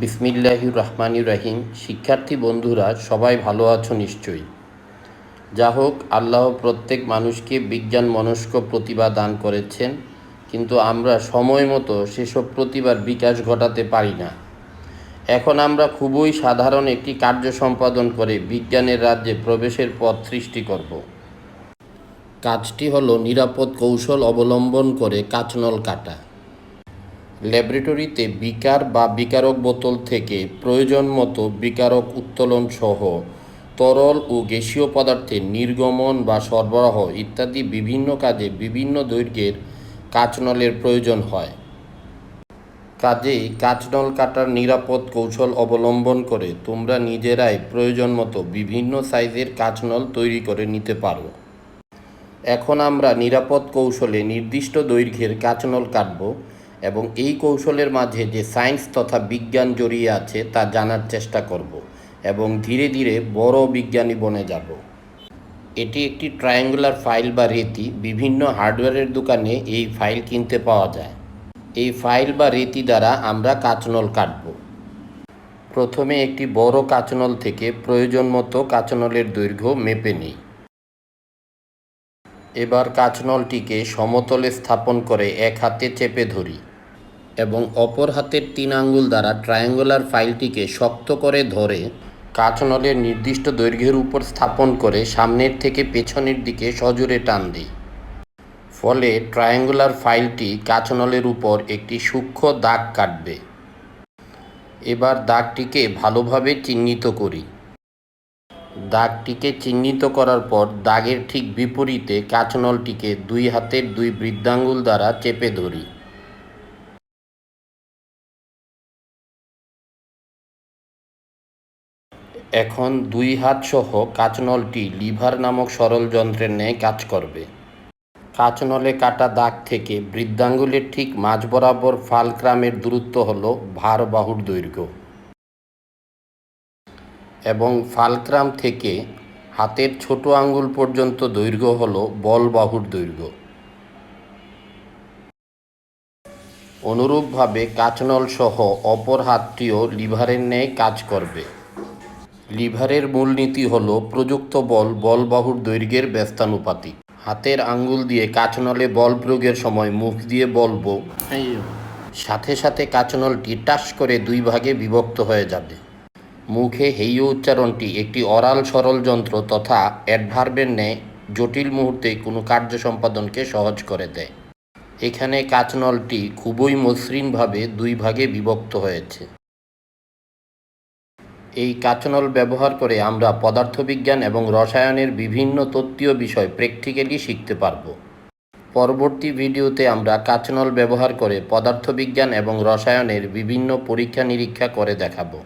বিসমিল্লাহির রহমানির রাহিম। শিক্ষার্থী বন্ধুরা, সবাই ভালো আছো নিশ্চয়ই। যা হোক, আল্লাহ প্রত্যেক মানুষকে বিজ্ঞান মনস্ক প্রতিভা দান করেছেন, কিন্তু আমরা সময় মতো সেসব প্রতিভার বিকাশ ঘটাতে পারি না। এখন আমরা খুবই সাধারণ একটি কার্য সম্পাদন করে বিজ্ঞানের রাজ্যে প্রবেশের পথ সৃষ্টি করব। কাজটি হলো নিরাপদ কৌশল অবলম্বন করে কাচনল কাটা। ল্যাবরেটরিতে বিকার বা বিকারক বোতল থেকে প্রয়োজন মতো বিকারক উত্তোলন সহ তরল ও গ্যাসীয় পদার্থের নির্গমন বা সরবরাহ ইত্যাদি বিভিন্ন কাজে বিভিন্ন দৈর্ঘ্যের কাঁচনলের প্রয়োজন হয়। কাজেই কাচনল কাটার নিরাপদ কৌশল অবলম্বন করে তোমরা নিজেরাই প্রয়োজন মতো বিভিন্ন সাইজের কাচনল তৈরি করে নিতে পারো। এখন আমরা নিরাপদ কৌশলে নির্দিষ্ট দৈর্ঘ্যের কাচনল কাটব। এবং এই কৌশলের মাঝে যে সায়েন্স তথা বিজ্ঞান জড়িয়ে আছে তা জানার চেষ্টা করব এবং ধীরে ধীরে বড় বিজ্ঞানী বনে যাব। এটি একটি ট্রায়াঙ্গুলার ফাইল বা রেতি, বিভিন্ন হার্ডওয়্যারের দোকানে এই ফাইল কিনতে পাওয়া যায়। এই ফাইল বা রেতি দ্বারা আমরা কাঁচনল কাটব। প্রথমে একটি বড় কাঁচনল থেকে প্রয়োজন মতো কাচনলের দৈর্ঘ্য মেপে নিই। এবার কাঁচনলটিকে সমতলে স্থাপন করে এক হাতে চেপে ধরি। এবং অপর হাতের তিন আঙ্গুল দ্বারা ট্রায়াঙ্গুলার ফাইলটিকে শক্ত করে ধরে কাচনলের নির্দিষ্ট দৈর্ঘ্যের উপর স্থাপন করে সামনের থেকে পেছনের দিকে সজোরে টান দিই। ফলে ট্রায়াঙ্গুলার ফাইলটি কাচনলের উপর একটি সূক্ষ্ম দাগ কাটবে। এবার দাগটিকে ভালোভাবে চিহ্নিত করি। দাগটিকে চিহ্নিত করার পর দাগের ঠিক বিপরীতে কাচনলটিকে দুই হাতের দুই বৃদ্ধাঙ্গুল দ্বারা চেপে ধরি। এখন দুই হাত সহ কাচনলটি লিভার নামক সরল যন্ত্রের ন্যায় কাজ করবে। কাঁচনলে কাটা দাগ থেকে বৃদ্ধাঙ্গুলের ঠিক মাঝ বরাবর ফালক্রামের দূরত্ব হল ভার বাহুর দৈর্ঘ্য। এবং ফালক্রাম থেকে হাতের ছোট আঙ্গুল পর্যন্ত দৈর্ঘ্য হল বল বাহুর দৈর্ঘ্য। অনুরূপভাবে কাচনল সহ অপর হাতটিও লিভারের ন্যায় কাজ করবে। লিভারের মূলনীতি হল প্রযুক্ত বল বল বাহুর দৈর্ঘ্যের ব্যস্তানুপাতিক। হাতের আঙ্গুল দিয়ে কাচনলে বল প্রয়োগের সময় মুখ দিয়ে বলব সাথে সাথে কাচনলটি টাস করে দুই ভাগে বিভক্ত হয়ে যাবে। মুখে হেয় উচ্চারণটি একটি অরাল সরল যন্ত্র তথা অ্যাডভার্বের ন্যায় জটিল মুহূর্তে কোনো কার্য সম্পাদনকে সহজ করে দেয়। এখানে কাচনলটি খুবই মসৃণভাবে দুই ভাগে বিভক্ত হয়েছে। এই কাচনল ব্যবহার করে আমরা পদার্থবিজ্ঞান এবং রসায়নের বিভিন্ন তত্ত্বীয় বিষয় প্র্যাকটিক্যালি শিখতে পারব। পরবর্তী ভিডিওতে আমরা কাচনল ব্যবহার করে পদার্থবিজ্ঞান এবং রসায়নের বিভিন্ন পরীক্ষা নিরীক্ষা করে দেখাবো।